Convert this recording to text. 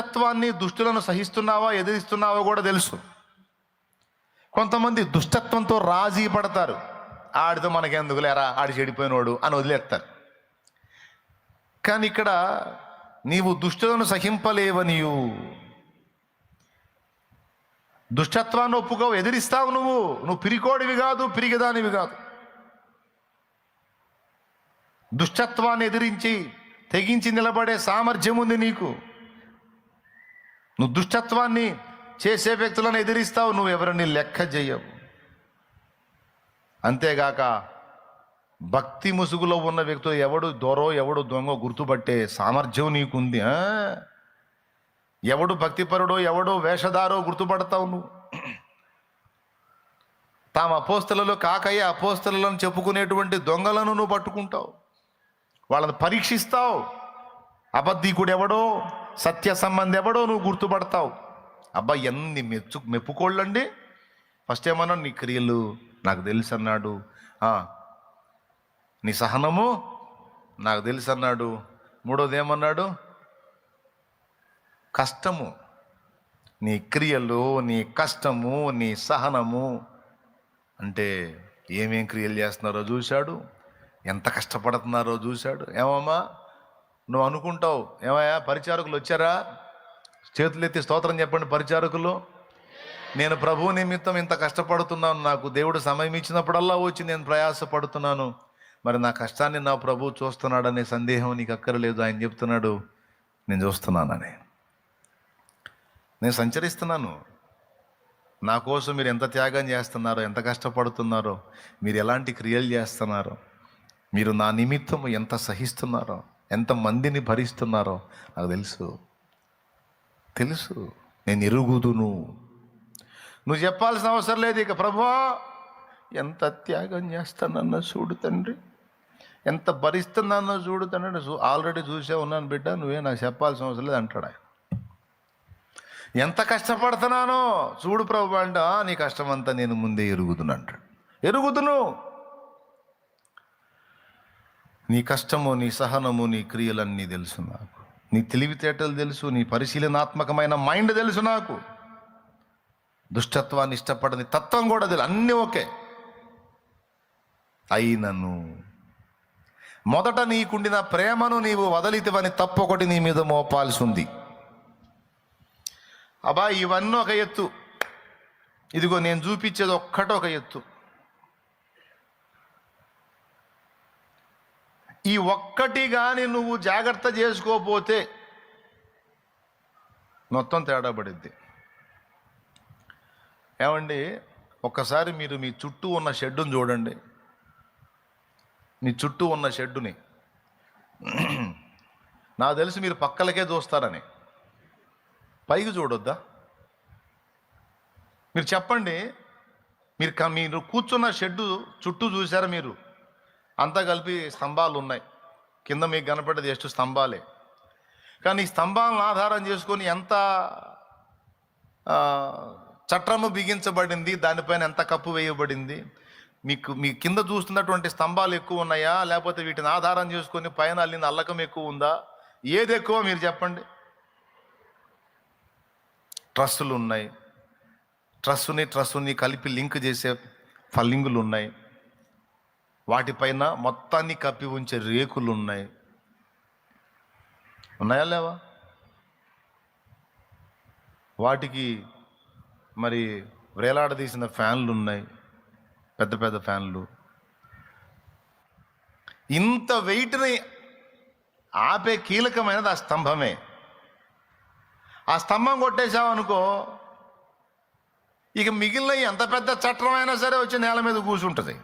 దుష్టత్వాన్ని దుష్టులను సహిస్తున్నావా ఎదిరిస్తున్నావా కూడా తెలుసు. కొంతమంది దుష్టత్వంతో రాజీ పడతారు. ఆడితో మనకెందుకు లేరా ఆడి చెడిపోయినోడు అని వదిలేస్తారు. కానీ ఇక్కడ నీవు దుష్టులను సహింపలేవనియు. దుష్టత్వాన్ని ఒప్పుకోవు ఎదిరిస్తావు నువ్వు. నువ్వు పిరికోడివి కాదు పిరిగిదానివి కాదు. దుష్టత్వాన్ని ఎదిరించి తెగించి నిలబడే సామర్థ్యం ఉంది నీకు. నువ్వు దుష్టత్వాన్ని చేసే వ్యక్తులను ఎదిరిస్తావు నువ్వు ఎవరిని లెక్క చేయవు. అంతేగాక భక్తి ముసుగులో ఉన్న వ్యక్తులు ఎవడు దొరో ఎవడు దొంగ గుర్తుపట్టే సామర్థ్యం నీకుంది ఎవడు భక్తిపరుడో ఎవడో వేషధారో గుర్తుపడతావు నువ్వు. తాము అపోస్తలలో కాకయ్య అపోస్తలను చెప్పుకునేటువంటి దొంగలను నువ్వు పట్టుకుంటావు. వాళ్ళని పరీక్షిస్తావు. అబద్ధికుడు ఎవడో సత్య సంబంధి ఎవడో నువ్వు గుర్తుపడతావు. అబ్బా ఎన్ని మెచ్చు మెప్పుకోళ్ళండి. ఫస్ట్ ఏమన్నా నీ క్రియలు నాకు తెలుసు అన్నాడు నీ సహనము నాకు తెలుసు అన్నాడు మూడోది ఏమన్నాడు కష్టము. నీ క్రియలు నీ కష్టము నీ సహనము అంటే ఏమేం క్రియలు చేస్తున్నారో చూశాడు? ఎంత కష్టపడుతున్నారో చూశాడు. ఏమమ్మా? నువ్వు అనుకుంటావు. ఏమయ్యా? పరిచారకులు వచ్చారా? చేతులు ఎత్తి స్తోత్రం చెప్పండి పరిచారకులు. నేను ప్రభు నిమిత్తం ఇంత కష్టపడుతున్నాను. నాకు దేవుడు సమయం ఇచ్చినప్పుడల్లా వచ్చి నేను ప్రయాసపడుతున్నాను. మరి నా కష్టాన్ని నా ప్రభు చూస్తున్నాడనే సందేహం నీకు అక్కర్లేదు. ఆయన చెప్తున్నాడు నేను చూస్తున్నానని. నేను సంచరిస్తున్నాను. నా కోసం మీరు ఎంత త్యాగం చేస్తున్నారో ఎంత కష్టపడుతున్నారో మీరు ఎలాంటి క్రియలు చేస్తున్నారో మీరు నా నిమిత్తం ఎంత సహిస్తున్నారో ఎంత మందిని భరిస్తున్నారో నాకు తెలుసు. తెలుసు. నేను ఎరుగుదును. నువ్వు చెప్పాల్సిన అవసరం లేదు ఇక ప్రభా. ఎంత త్యాగం చేస్తానన్న చూడు తండ్రి. ఎంత భరిస్తున్నానో చూడు తండ్రి. చూ- ఆల్రెడీ చూసే ఉన్నాను బిడ్డ నువ్వే నాకు చెప్పాల్సిన అవసరం లేదు అంటాడు ఆయన. ఎంత కష్టపడుతున్నానో చూడు ప్రభు అంట నీ కష్టం అంతా నేను ముందే ఎరుగుదును అంటాడు. ఎరుగుతును నీ కష్టము నీ సహనము నీ క్రియలన్నీ తెలుసు నాకు. నీ తెలివితేటలు తెలుసు నీ పరిశీలనాత్మకమైన మైండ్ తెలుసు నాకు. దుష్టత్వాన్ని ఇష్టపడని తత్వం కూడా తెలుసు అన్నీ ఓకే. అయినను. మొదట నీకుండిన ప్రేమను నీవు వదలితివని తప్పు ఒకటి నీ మీద మోపాల్సి ఉంది అబ్బా ఇవన్నీ ఒక ఎత్తు. ఇదిగో నేను చూపించేది ఒక్కటి ఒక ఎత్తు. ఈ ఒక్కటి కానీ నువ్వు జాగ్రత్త చేసుకోపోతే మొత్తం తేడా పడిద్ది. ఏమండి? ఒక్కసారి మీరు మీ చుట్టూ ఉన్న షెడ్డును చూడండి. మీ చుట్టూ ఉన్న షెడ్డుని. నాకు తెలిసి మీరు పక్కలకే చూస్తారని. పైకి చూడొద్దా? మీరు చెప్పండి. మీరు మీరు కూర్చున్న షెడ్డు చుట్టూ చూసారా మీరు? అంతా కలిపి స్తంభాలు ఉన్నాయి కింద మీకు కనపడ్డది ఎస్ట్ స్తంభాలే. కానీ ఈ స్తంభాలను ఆధారం చేసుకొని ఎంత చట్రము బిగించబడింది దానిపైన ఎంత కప్పు వేయబడింది మీకు మీ కింద చూస్తున్నటువంటి స్తంభాలు ఎక్కువ ఉన్నాయా లేకపోతే వీటిని ఆధారం చేసుకొని పైన అల్లిన అల్లకం ఎక్కువ ఉందా? ఏది ఎక్కువ మీరు చెప్పండి. ట్రస్సులు ఉన్నాయి ట్రస్సుని ట్రస్సుని కలిపి లింక్ చేసే ఫలింగులు ఉన్నాయి వాటిపైన మొత్తాన్ని కప్పి ఉంచే రేకులు ఉన్నాయి ఉన్నాయా లేవా? వాటికి మరి వేలాడదీసిన ఫ్యాన్లు ఉన్నాయి పెద్ద పెద్ద ఫ్యాన్లు. ఇంత వెయిట్ని ఆపే కీలకమైనది ఆ స్తంభమే. ఆ స్తంభం కొట్టేశామనుకో ఇక మిగిలిన ఎంత పెద్ద చట్టమైనా సరే వచ్చి నేల మీద కూర్చుంటుంది